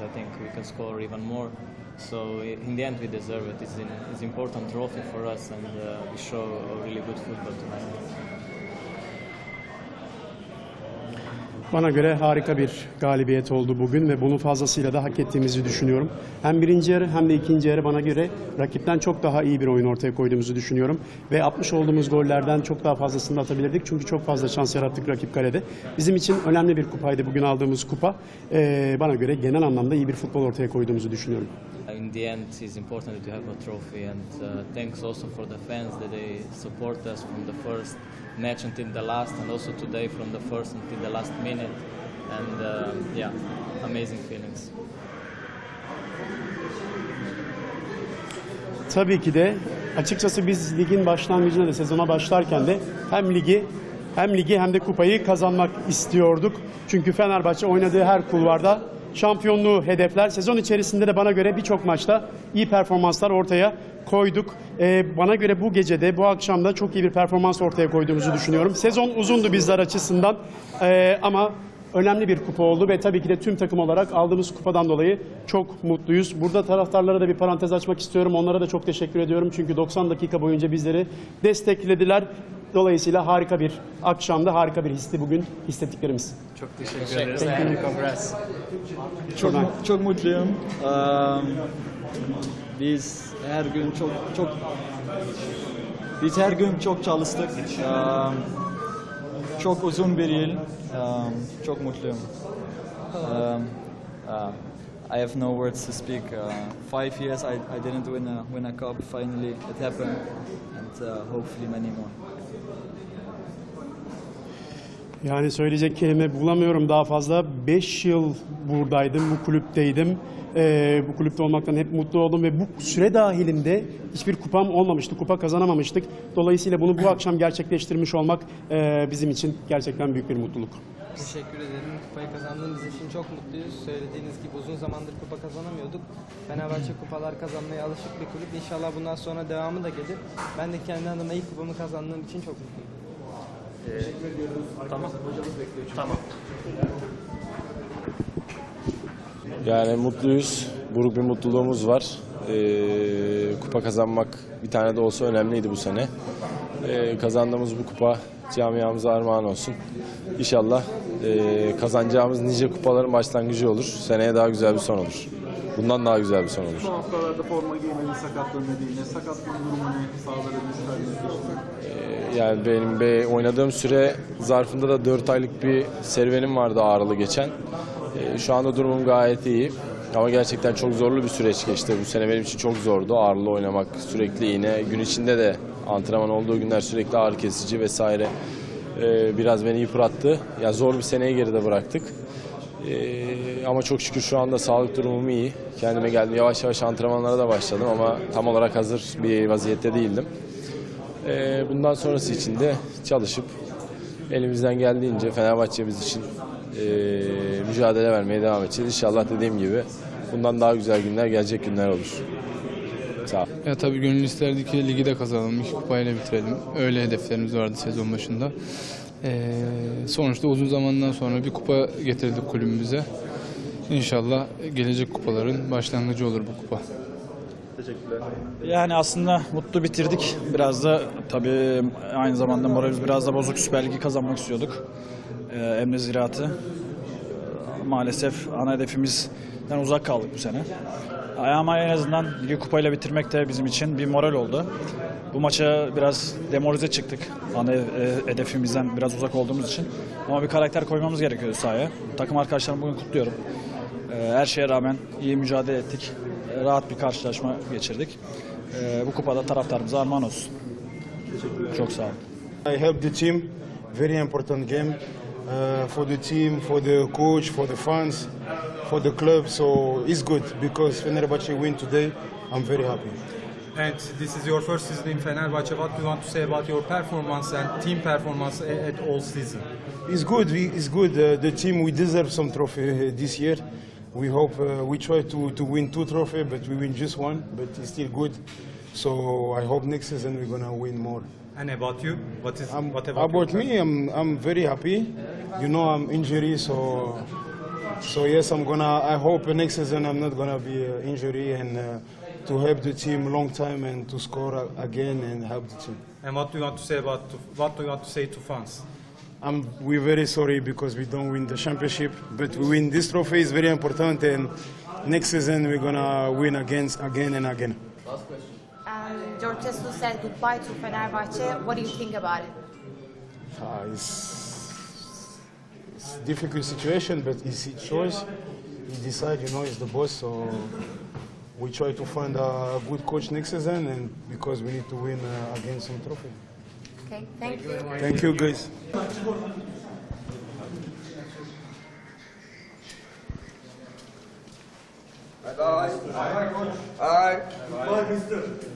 I think we can score even more. So in the end, we deserve it. It's an it's important trophy for us, and uh, we show a really good football tonight. Bana göre harika bir galibiyet oldu bugün ve bunu fazlasıyla da hak ettiğimizi düşünüyorum. Hem birinci yarı hem de ikinci yarı bana göre rakipten çok daha iyi bir oyun ortaya koyduğumuzu düşünüyorum. Ve atmış olduğumuz gollerden çok daha fazlasını da atabilirdik. Çünkü çok fazla şans yarattık rakip kalede. Bizim için önemli bir kupaydı bugün aldığımız kupa. Ee, bana göre genel anlamda iyi bir futbol ortaya koyduğumuzu düşünüyorum. In the end, it's important to have a trophy, and uh, thanks also for the fans that they support us from the first match until the last, and also today from the first until the last minute. And uh, yeah, amazing feelings. Tabii ki de açıkçası biz ligin başlangıcında da sezona başlarken de hem ligi hem ligi hem de kupayı kazanmak istiyorduk. Çünkü Fenerbahçe oynadığı her kulvarda şampiyonluğu hedefler. Sezon içerisinde de bana göre birçok maçta iyi performanslar ortaya koyduk. Ee, bana göre bu gecede, bu akşamda çok iyi bir performans ortaya koyduğumuzu düşünüyorum. Sezon uzundu bizler açısından Ee, ama önemli bir kupa oldu ve tabii ki de tüm takım olarak aldığımız kupadan dolayı çok mutluyuz. Burada taraftarlara da bir parantez açmak istiyorum. Onlara da çok teşekkür ediyorum. Çünkü 90 dakika boyunca bizleri desteklediler. Dolayısıyla harika bir akşamda, harika bir histi bugün hissettiklerimiz. Çok teşekkür ederiz. Çok, çok mutluyum. Eee, biz her gün çok çok biz her gün çok çalıştık. Eee, çok uzun bir yıl. Eee, çok mutluyum. Eee, eee, I have no words to speak. Uh, five years I, I didn't win a win a cup. Finally it happened, and uh, hopefully many more. Yani söyleyecek kelime bulamıyorum daha fazla. 5 yıl buradaydım, bu kulüpteydim. Ee, bu kulüpte olmaktan hep mutlu oldum ve bu süre dahilinde hiçbir kupam olmamıştı, kupa kazanamamıştık. Dolayısıyla bunu bu akşam gerçekleştirmiş olmak e, bizim için gerçekten büyük bir mutluluk. Teşekkür ederim. Kupayı kazandığımız için çok mutluyuz. Söylediğiniz gibi uzun zamandır kupa kazanamıyorduk. Fenerbahçe kupalar kazanmaya alışık bir kulüp. İnşallah bundan sonra devamı da gelir. Ben de kendi adıma ilk kupamı kazandığım için çok mutluyum. Yani mutluyuz. Buruk bir mutluluğumuz var. Ee, kupa kazanmak bir tane de olsa önemliydi bu sene. Ee, kazandığımız bu kupa camiamıza armağan olsun. İnşallah ee, kazanacağımız nice kupaların başlangıcı olur. Seneye daha güzel bir son olur. Bundan daha güzel bir son olur. Son haftalarda forma giymedi sakatlığın nedeniyle. Sakatlığın durumu ne? Sağlara dönüşler Ee, yani benim be, oynadığım süre zarfında da 4 aylık bir serüvenim vardı ağrılı geçen. Ee, şu anda durumum gayet iyi. Ama gerçekten çok zorlu bir süreç geçti. Bu sene benim için çok zordu. Ağırlı oynamak, sürekli iğne. Gün içinde de antrenman olduğu günler sürekli ağrı kesici vesaire. Ee, biraz beni yıprattı. Ya zor bir seneye geride bıraktık. Ee, ama çok şükür şu anda sağlık durumum iyi. Kendime geldim. Yavaş yavaş antrenmanlara da başladım ama tam olarak hazır bir vaziyette değildim. Ee, bundan sonrası için de çalışıp elimizden geldiğince Fenerbahçe biz için ee, mücadele vermeye devam edeceğiz. İnşallah dediğim gibi bundan daha güzel günler, gelecek günler olur. Sağ ol. Ya tabii gönül isterdi ki ligi de kazanalım, kupayla bitirelim. Öyle hedeflerimiz vardı sezon başında. Ee, sonuçta uzun zamandan sonra bir kupa getirdik kulübümüze. İnşallah gelecek kupaların başlangıcı olur bu kupa. Yani aslında mutlu bitirdik. Biraz da tabii aynı zamanda moralimiz biraz da bozuk. Süper Ligi kazanmak istiyorduk. Ee, Emre Ziraat'ı. Maalesef ana hedefimizden uzak kaldık bu sene. Ama en azından ligi kupayla bitirmek de bizim için bir moral oldu. Bu maça biraz demoralize çıktık. Ana e, hedefimizden biraz uzak olduğumuz için. Ama bir karakter koymamız gerekiyordu sahaya. Takım arkadaşlarımı bugün kutluyorum. Ee, Her şeye rağmen iyi mücadele ettik. Ee, Rahat bir karşılaşma geçirdik. Bu kupada taraftarımıza armağan olsun. Çok sağ olun. I helped the team. Very important game uh, for the team, for the coach, for the fans, for the club. So it's good because Fenerbahce win today. I'm very happy. And this is your first season in Fenerbahçe. What do you want to say about your performance and team performance at all season? It's good. We, it's good. Uh, the team we deserve some trophy uh, this year. We hope uh, we try to, to win two trophy, but we win just one. But it's still good. So I hope next season we're gonna win more. And about you? What is Um, what about, about me, I'm I'm very happy. You know, I'm injury, so so yes, I'm gonna. I hope next season I'm not gonna be uh, injury and uh, to help the team long time and to score a- again and help the team. And what do you want to say about to, what do you want to say to fans? I'm, we're very sorry because we don't win the championship, but we win this trophy is very important, and next season we're gonna win again, again and again. Last question. Um, George Jesus said goodbye to Fenerbahçe. What do you think about it? Uh, it's, it's a difficult situation, but it's his choice. He decide, you know, he's the boss. So we try to find a good coach next season, and because we need to win uh, again some trophy. Okay, thank you. Thank you, guys. Bye bye. Bye. Bye, mister.